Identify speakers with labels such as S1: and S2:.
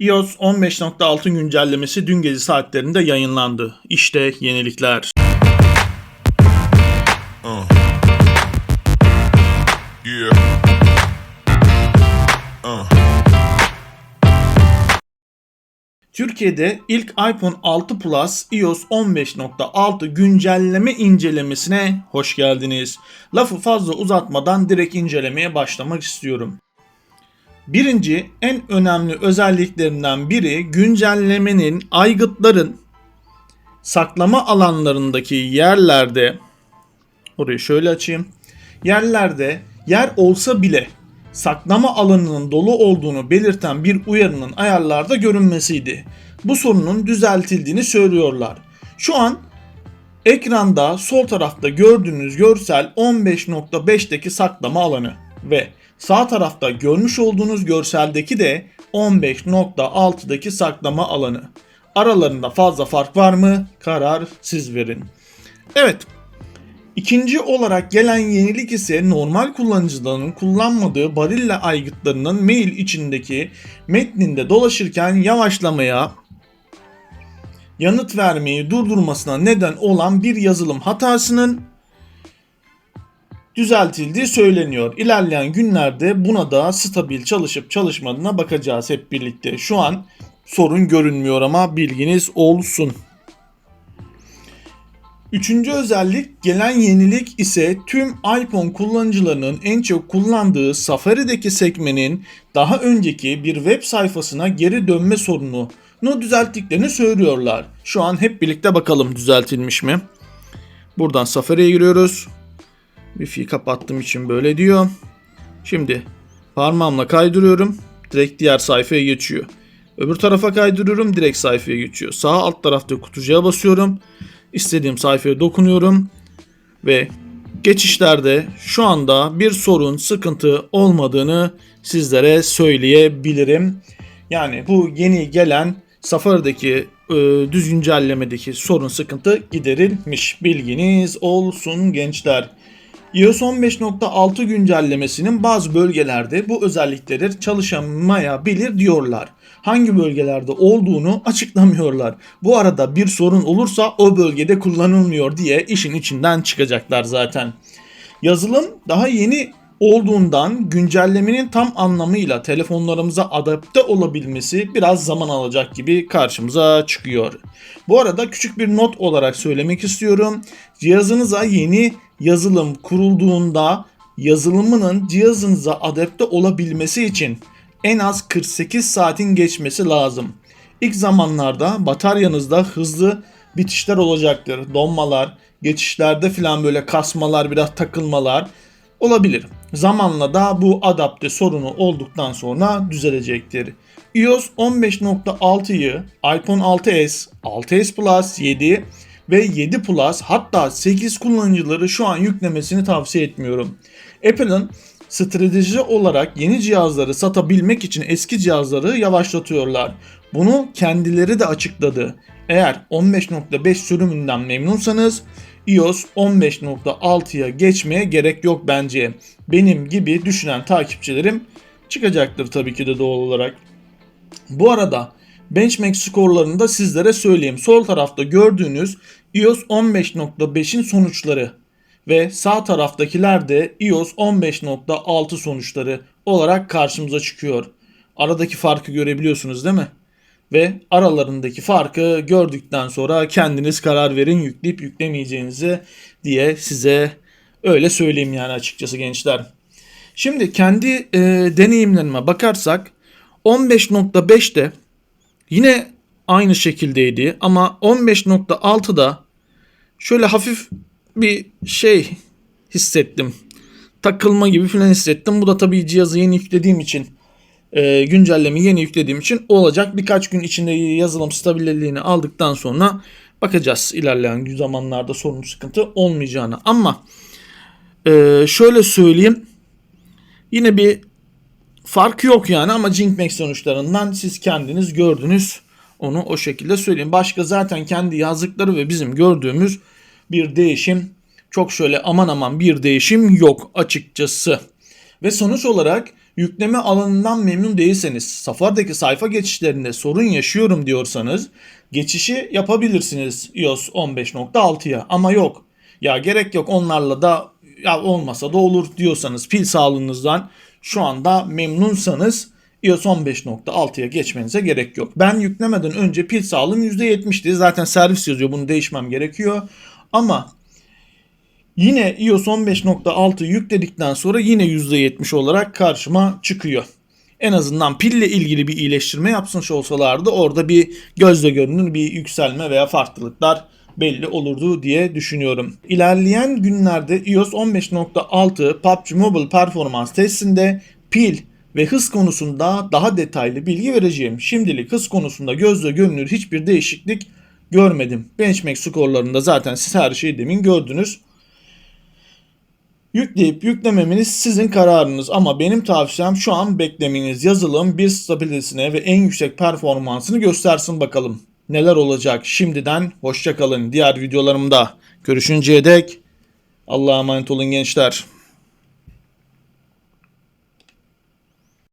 S1: iOS 15.6 güncellemesi dün gece saatlerinde yayınlandı. İşte yenilikler.
S2: Yeah. Uh.
S1: Türkiye'de ilk iPhone 6 Plus iOS 15.6 güncelleme incelemesine hoş geldiniz. Lafı fazla uzatmadan direkt incelemeye başlamak istiyorum. Birinci en önemli özelliklerinden biri güncellemenin aygıtların saklama alanlarındaki yerlerde orayı şöyle açayım. Yerlerde yer olsa bile saklama alanının dolu olduğunu belirten bir uyarının ayarlarda görünmesiydi. Bu sorunun düzeltildiğini söylüyorlar. Şu an ekranda sol tarafta gördüğünüz görsel 15.5'teki saklama alanı ve sağ tarafta görmüş olduğunuz görseldeki de 15.6'daki saklama alanı. Aralarında fazla fark var mı? Karar siz verin. Evet, İkinci olarak gelen yenilik ise normal kullanıcıların kullanmadığı Barilla aygıtlarının mail içindeki metninde dolaşırken yavaşlamaya, yanıt vermeyi durdurmasına neden olan bir yazılım hatasının düzeltildiği söyleniyor. İlerleyen günlerde buna da stabil çalışıp çalışmadığına bakacağız hep birlikte. Şu an sorun görünmüyor ama bilginiz olsun. Üçüncü özellik gelen yenilik ise tüm iPhone kullanıcılarının en çok kullandığı Safari'deki sekmenin daha önceki bir web sayfasına geri dönme sorununu düzelttiklerini söylüyorlar. Şu an hep birlikte bakalım düzeltilmiş mi? Buradan Safari'ye giriyoruz. Wi-Fi kapattığım için böyle diyor. Şimdi parmağımla kaydırıyorum. Direkt diğer sayfaya geçiyor. Öbür tarafa kaydırıyorum. Direkt sayfaya geçiyor. Sağ alt tarafta kutucuğa basıyorum. İstediğim sayfaya dokunuyorum ve geçişlerde şu anda bir sorun, sıkıntı olmadığını sizlere söyleyebilirim. Yani bu yeni gelen Safari'deki e, düz güncellemedeki sorun sıkıntı giderilmiş. Bilginiz olsun gençler. iOS 15.6 güncellemesinin bazı bölgelerde bu özellikleri çalışamayabilir diyorlar. Hangi bölgelerde olduğunu açıklamıyorlar. Bu arada bir sorun olursa o bölgede kullanılmıyor diye işin içinden çıkacaklar zaten. Yazılım daha yeni olduğundan güncellemenin tam anlamıyla telefonlarımıza adapte olabilmesi biraz zaman alacak gibi karşımıza çıkıyor. Bu arada küçük bir not olarak söylemek istiyorum. Cihazınıza yeni yazılım kurulduğunda yazılımının cihazınıza adapte olabilmesi için en az 48 saatin geçmesi lazım. İlk zamanlarda bataryanızda hızlı bitişler olacaktır. Donmalar, geçişlerde filan böyle kasmalar, biraz takılmalar olabilir. Zamanla da bu adapte sorunu olduktan sonra düzelecektir. iOS 15.6'yı iPhone 6s, 6s Plus, 7 ve 7 Plus hatta 8 kullanıcıları şu an yüklemesini tavsiye etmiyorum. Apple'ın strateji olarak yeni cihazları satabilmek için eski cihazları yavaşlatıyorlar. Bunu kendileri de açıkladı. Eğer 15.5 sürümünden memnunsanız iOS 15.6'ya geçmeye gerek yok bence. Benim gibi düşünen takipçilerim çıkacaktır tabii ki de doğal olarak. Bu arada benchmark skorlarını da sizlere söyleyeyim. Sol tarafta gördüğünüz iOS 15.5'in sonuçları ve sağ taraftakiler de iOS 15.6 sonuçları olarak karşımıza çıkıyor. Aradaki farkı görebiliyorsunuz değil mi? Ve aralarındaki farkı gördükten sonra kendiniz karar verin yükleyip yüklemeyeceğinizi diye size öyle söyleyeyim yani açıkçası gençler. Şimdi kendi e, deneyimlerime bakarsak 15.5'te yine aynı şekildeydi ama 15.6'da şöyle hafif bir şey hissettim. Takılma gibi falan hissettim. Bu da tabii cihazı yeni yüklediğim için e, güncellemeyi yeni yüklediğim için olacak. Birkaç gün içinde yazılım stabilliğini aldıktan sonra bakacağız ilerleyen zamanlarda sorun sıkıntı olmayacağını. Ama e, şöyle söyleyeyim. Yine bir fark yok yani ama Jinkmax sonuçlarından siz kendiniz gördünüz. Onu o şekilde söyleyeyim. Başka zaten kendi yazdıkları ve bizim gördüğümüz bir değişim çok şöyle aman aman bir değişim yok açıkçası. Ve sonuç olarak yükleme alanından memnun değilseniz, Safari'deki sayfa geçişlerinde sorun yaşıyorum diyorsanız geçişi yapabilirsiniz iOS 15.6'ya ama yok. Ya gerek yok onlarla da ya olmasa da olur diyorsanız pil sağlığınızdan şu anda memnunsanız iOS 15.6'ya geçmenize gerek yok. Ben yüklemeden önce pil sağlığım %70'ti. Zaten servis yazıyor bunu değişmem gerekiyor. Ama yine iOS 15.6 yükledikten sonra yine %70 olarak karşıma çıkıyor. En azından pille ilgili bir iyileştirme yapmış olsalardı orada bir gözle görünür bir yükselme veya farklılıklar belli olurdu diye düşünüyorum. İlerleyen günlerde iOS 15.6 PUBG Mobile performans testinde pil ve hız konusunda daha detaylı bilgi vereceğim. Şimdilik hız konusunda gözle görünür hiçbir değişiklik görmedim. Benchmark skorlarında zaten siz her şeyi demin gördünüz. Yükleyip yüklememeniz sizin kararınız ama benim tavsiyem şu an beklemeniz. Yazılım bir stabilitesine ve en yüksek performansını göstersin bakalım. Neler olacak şimdiden hoşçakalın. Diğer videolarımda görüşünceye dek Allah'a emanet olun gençler.